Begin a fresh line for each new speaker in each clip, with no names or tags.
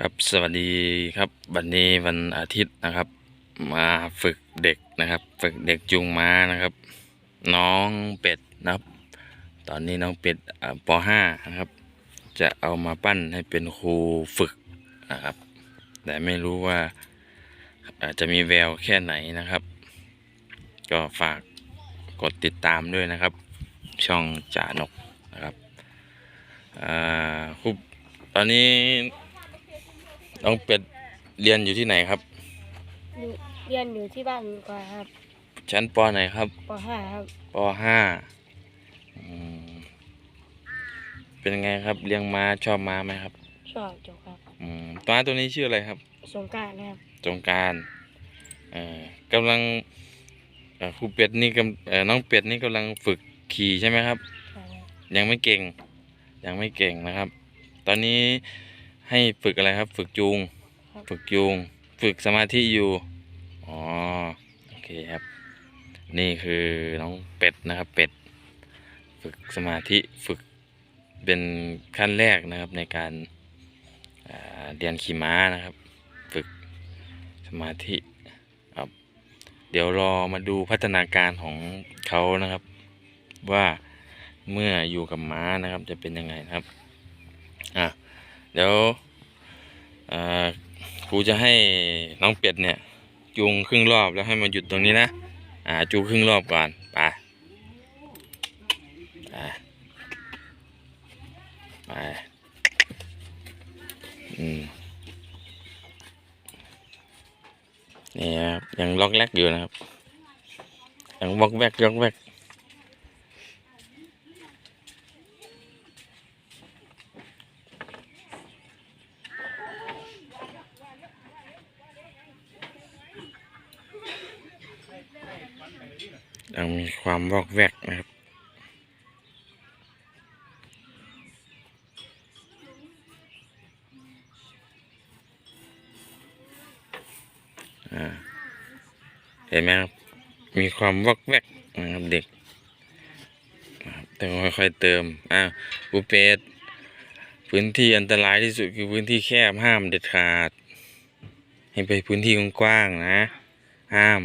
ครับสวัสดีครับวันนี้วันอาทิตย์นะครับ มาฝึกเด็กนะครับ ฝึกเด็กจูงม้านะครับ น้องเป็ดนะครับ ตอนนี้น้องเป็ดอ่าป .5 นะครับ จะเอามาปั้นให้เป็นครูฝึกนะครับ แต่ไม่รู้ว่าอาจะมีแววแค่ไหนนะครับ ก็ฝากกดติดตามด้วยนะครับ ช่องจ่านกนะครับอ่าครูตอนนี้ น้องเป็ดเรียนอยู่ที่ไหนครับ
อยู่เรียนอยู่ที่บ้านกว่าครับ
ชั้นปไหนครับ
ป .5 ครับ
ปห้าอืมเป็นไงครับเลี้ยงม้าชอบม้าไหมครับ
ชอบจบครับ
อืมม้าตัวนี้ชื่ออะไรครับ
สงกรารนะครับ
จงการเอ่อกำลังเอ่อครูเป็ดนี่กำเอ่อน้องเป็ดนี่กำลังฝึกขี่ใช่ไหมครับ
ใช่ครับ
ยังไม่เก่ง ยังไม่เก่งนะครับ ตอนนี้ ให้ฝึกอะไรครับ ฝึกจูง ฝึกจูง ฝึกสมาธิอยู่ อ๋อ โอเคครับ นี่คือน้องเป็ดนะครับ เป็ด ฝึกสมาธิฝึกเป็นขั้นแรกนะครับในการอ่าเรียนขี่ม้านะครับ ฝึกสมาธิครับ เดี๋ยวรอมาดูพัฒนาการของเขานะครับ ว่าเมื่ออยู่กับม้านะครับจะเป็นยังไงนะครับอะ เดี๋ยวครูจะให้น้องเป็ดเนี่ยจูงครึ่งรอบแล้วให้มาหยุดตรงนี้นะ อ่าจูงครึ่งรอบก่อนไปไปไปอืมนี่ครับยังล็อกแรกอยู่นะครับยังวอกแวกยอกแวก ยังมีความวอกแวกนะครับ เห็นไหมครับ มีความวอกแวกนะครับเด็กต้องค่อยๆเติมอ่าปูเป็ดพื้นที่อันตรายที่สุดคือพื้นที่แคบห้ามเด็ดขาด ให้ไปพื้นที่กว้างๆนะ ห้าม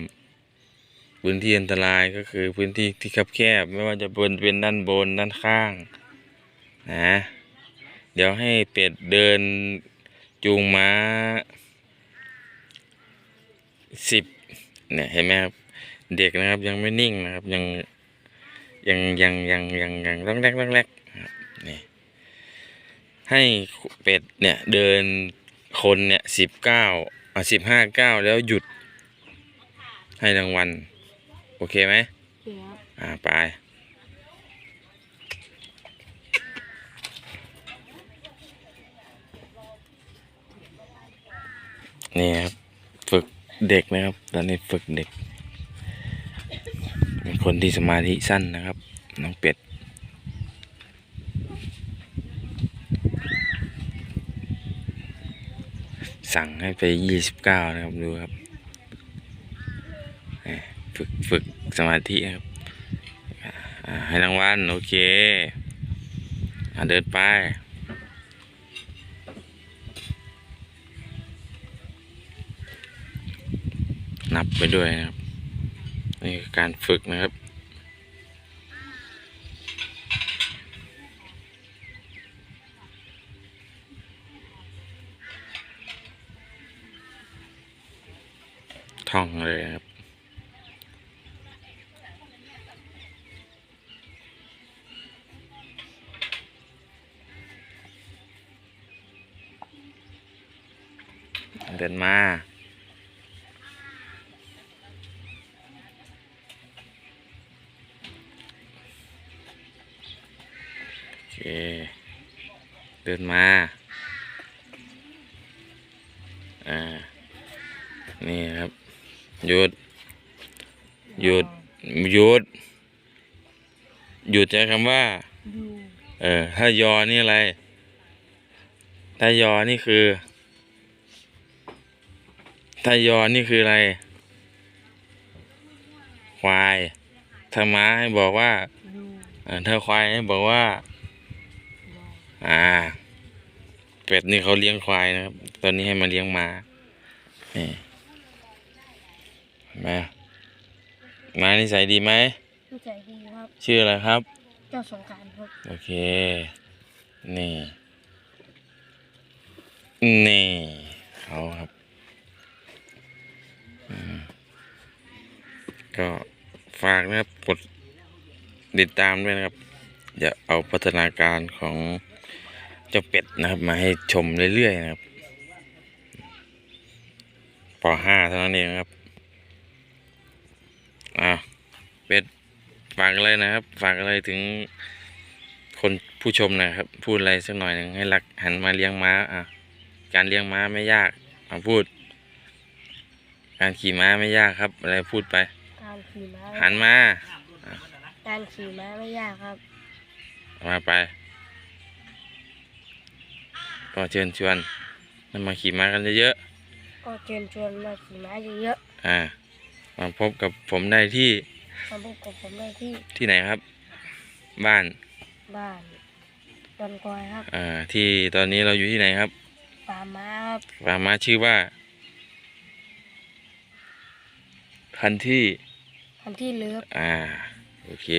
พื้นที่อันตรายก็คือพื้นที่ที่คับแคบไม่ว่าจะบนเป็นด้านบนด้านข้างนะเดี๋ยวให้เป็ดเดินจูงม้าสิบเนี่ยเห็นไหมครับเด็กนะครับยังไม่นิ่งนะครับยังยังยังยังยังยังต้องแรกต้องแรกครับนี่ให้เป็ดเนี่ยเดินคนเนี่ยสิบเก้าอะสิบห้าเก้าแล้วหยุดให้รางวัล โอเคไหม
เดี๋ยวครับ
อ่าไปนี่ครับ ฝึกเด็กนะครับ ตอนนี้ฝึกเด็กเป็นคนที่สมาธิสั้นนะครับ น้องเป็ดสั่งให้ไปยี่สิบเก้านะครับดูครับ ฝึกฝึกสมาธิครับให้รางวัลโอเคอเดินไปนับไปด้วยนะครับ นี่คือการฝึกนะครับ ท่องเลยครับ เดินมาโอเคเดินมาอ่านี่ครับหยุดหยุดหยุดหยุดใช้คำว่า
ยู
เออถ้ายอนี่อะไร ถ้ายอนี่คือ ถ้ายอนี่คืออะไร ควายถ้าม้าให้บอกว่า
ยู
เออถ้าควายให้บอกว่า
ยอ
อ่า เป็ดนี่เขาเลี้ยงควายนะครับ ตอนนี้ให้มาเลี้ยงม้านี่เห็นไหมาม้านิสัยดีไหม
นิสัยดีครับ
ชื่ออะไรครับ
เจ้าสงกรารครับ
โอเค นี่ นี่ ติดตามด้วยนะครับอย่าเอาพัฒนาการของเจ้าเป็ดนะครับ มาให้ชมเรื่อยๆนะครับปห้าเท่านั้นเองครับอะเป็ดฝากอะไรนะครับ ฝากอะไรถึงคนผู้ชมหนะครับ พูดอะไรสักหน่อยหนึ่งให้รักหันมาเลี้ยงม้าอะการเลี้ยงม้าไม่ยากมาพูด การขี่ม้าไม่ยากครับ อะไรพูดไป
การขี่ม้า
หันมา
การขี่ม้าไม่ยากครับ
มาไป ก็เชิญชวนนำมาขี่ม้ากันเยอะ
ก็เชิญชวนมาขี่ม้าเยอะ
ๆอ่า มาพบกับผมได้ที่
ๆมาพบกับผมได้ที่
ที่ไหนครับ บ้าน
บ้านดอนกอยครับ
อ่าที่ตอนนี้เราอยู่ที่ไหนครับ
ป่าม้าครับ
ฟาร์มม้าชื่อว่าคันที่
คันที่เลิฟ
อ่า โอเค